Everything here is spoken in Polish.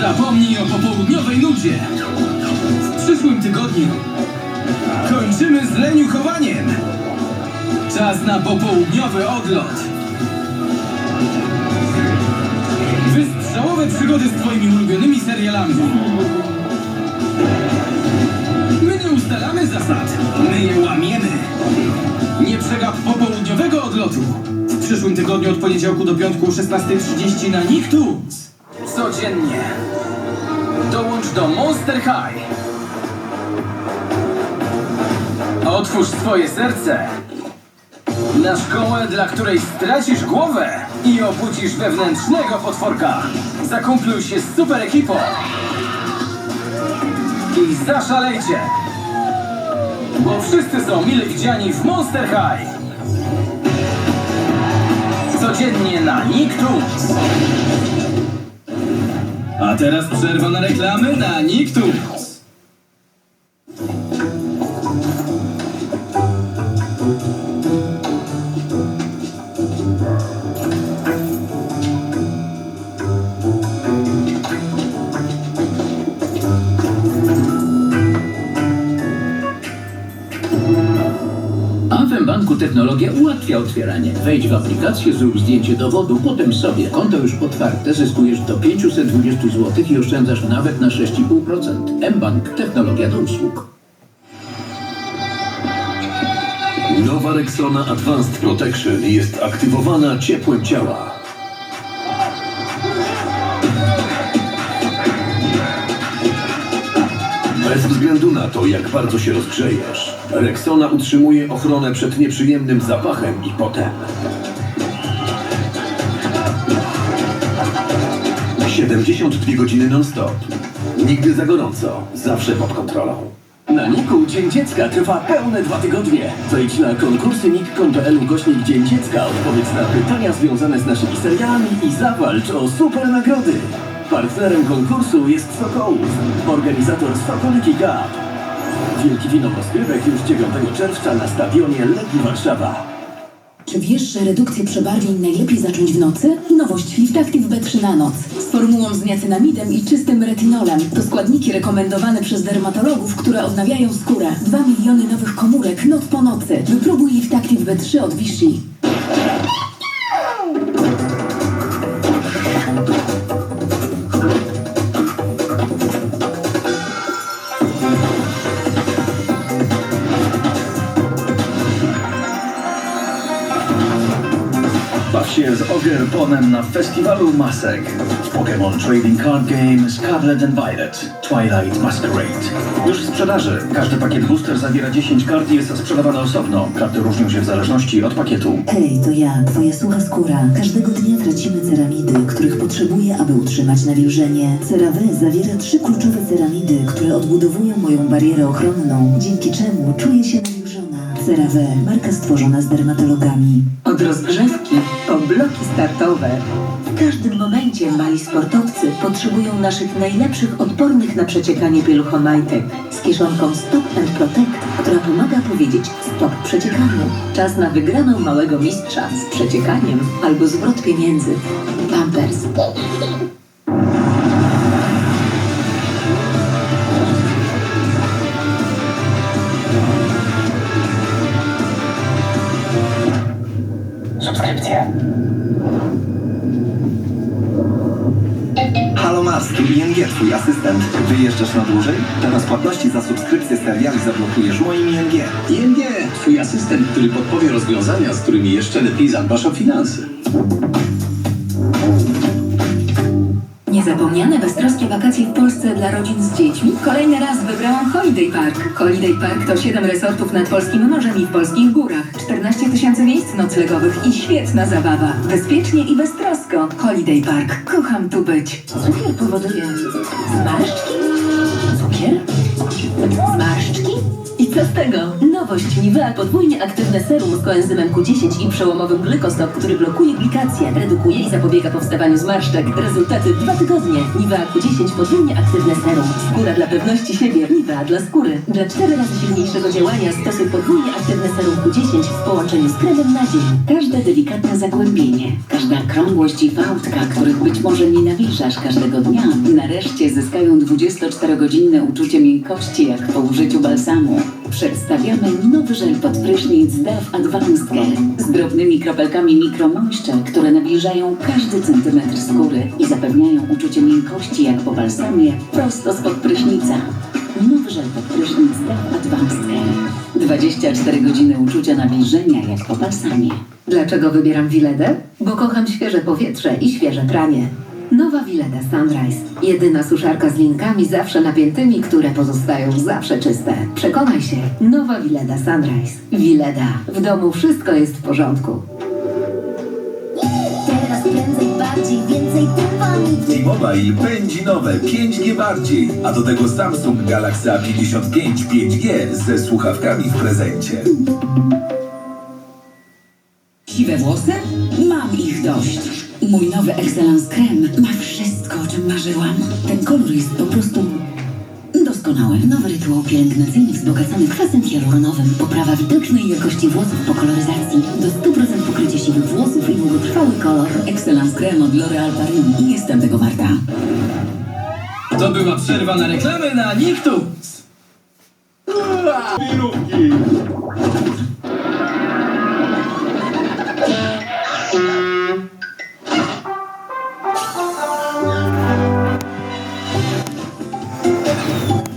Zapomnij o popołudniowej nudzie. W przyszłym tygodniu kończymy z leniuchowaniem. Czas na popołudniowy odlot. Wystrzałowe przygody z twoimi ulubionymi serialami. My nie ustalamy zasad, my je łamiemy. Nie przegap popołudniowego odlotu. W przyszłym tygodniu od poniedziałku do piątku o 16.30 na Nicktoons. Codziennie. Dołącz do Monster High. Otwórz swoje serce na szkołę, dla której stracisz głowę i obudzisz wewnętrznego potworka. Zakumpluj się z super ekipą i zaszalejcie, bo wszyscy są mile widziani w Monster High. Codziennie na Nicktoons. A teraz przerwa na reklamy na Nicktoons. W banku technologia ułatwia otwieranie. Wejdź w aplikację, zrób zdjęcie dowodu, potem sobie. Konto już otwarte, zyskujesz do 520 zł i oszczędzasz nawet na 6,5%. mBank technologia do usług. Nowa Rexona Advanced Protection jest aktywowana ciepłem ciała. Bez względu na to, jak bardzo się rozgrzejesz, Rexona utrzymuje ochronę przed nieprzyjemnym zapachem i potem. 72 godziny non-stop. Nigdy za gorąco, zawsze pod kontrolą. Na Niku Dzień Dziecka trwa pełne dwa tygodnie. Wejdź na konkursy nik.pl ukośnik Dzień Dziecka, odpowiedz na pytania związane z naszymi serialami i zawalcz o super nagrody. Partnerem konkursu jest Sokołów, organizator Sokoliki Cup. Wielki finał rozgrywek już 9 czerwca na stadionie Legii Warszawa. Czy wiesz, że redukcję przebarwień najlepiej zacząć w nocy? Nowość Liftactive B3 na noc. Z formułą z niacinamidem i czystym retinolem. To składniki rekomendowane przez dermatologów, które odnawiają skórę. 2 miliony nowych komórek noc po nocy. Wypróbuj Liftactive B3 od Vichy. Baw się z Ogerponem na festiwalu masek. Pokémon Trading Card Game Scarlet and Violet Twilight Masquerade. Już w sprzedaży. Każdy pakiet booster zawiera 10 kart i jest sprzedawany osobno. Karty różnią się w zależności od pakietu. Hej, to ja, twoja sucha skóra. Każdego dnia tracimy ceramidy, których potrzebuję, aby utrzymać nawilżenie. CeraVe zawiera trzy kluczowe ceramidy, które odbudowują moją barierę ochronną, dzięki czemu czuję się nawilżona. CeraVe, marka stworzona z dermatologami. Od rozgrzewki startowe. W każdym momencie mali sportowcy potrzebują naszych najlepszych odpornych na przeciekanie pieluchomajtek z kieszonką Stop and Protect, która pomaga powiedzieć stop przeciekaniu. Czas na wygraną małego mistrza z przeciekaniem albo zwrot pieniędzy. Pampers. subskrypcję. 12. ING, twój asystent. Wyjeżdżasz na dłużej? Teraz płatności za subskrypcję seriali zablokujesz moim ING. ING, twój asystent, który podpowie rozwiązania, z którymi jeszcze lepiej zadbasz o finanse. Niezapomniane beztroskie wakacje w Polsce dla rodzin z dziećmi? Kolejny raz wybrałam Holiday Park. Holiday Park to 7 resortów nad polskim morzem i w polskich górach. 14 tysięcy miejsc noclegowych i świetna zabawa. Bezpiecznie i beztrosko. Holiday Park. Kocham tu być. Cukier powoduje zmarszczki? Cukier? Zmarszczki? Co z tego? Nowość Nivea podwójnie aktywne serum z koenzymem Q10 i przełomowym glykostop, który blokuje glikację, redukuje i zapobiega powstawaniu zmarszczek. Rezultaty dwa tygodnie. Nivea Q10 podwójnie aktywne serum. Skóra dla pewności siebie. Nivea dla skóry. Dla cztery razy silniejszego działania stosuj podwójnie aktywne serum Q10 w połączeniu z kremem na dzień. Każde delikatne zagłębienie, każda krągłość i fałdka, których być może nie nawilżasz każdego dnia, nareszcie zyskają 24-godzinne uczucie miękkości jak po użyciu balsamu. Przedstawiamy nowy żel pod prysznic Dove Advanced Care z drobnymi kropelkami mikromoście, które nawilżają każdy centymetr skóry i zapewniają uczucie miękkości jak po balsamie prosto spod prysznica. Nowy żel pod prysznic Advanced Care. 24 godziny uczucia nawilżenia jak po balsamie. Dlaczego wybieram Wiledę? Bo kocham świeże powietrze i świeże pranie. Nowa Wileda Sunrise. Jedyna suszarka z linkami zawsze napiętymi, które pozostają zawsze czyste. Przekonaj się. Nowa Wileda Sunrise. Wileda. W domu wszystko jest w porządku. T-Mobile pędzi nowe 5G bardziej, a do tego Samsung Galaxy A55 5G ze słuchawkami w prezencie. Siwe włosy? Mam ich dość. Mój nowy Excellence Creme ma wszystko, o czym marzyłam. Ten kolor jest po prostu doskonały. Nowy rytuał pielęgnacyjny wzbogacony kwasem hialuronowym. Poprawa widocznej jakości włosów po koloryzacji. Do 100% pokrycie siwych włosów i długotrwały kolor. Excellence Creme od L'Oreal Paris. I jestem tego warta. To była przerwa na reklamy na Niktux.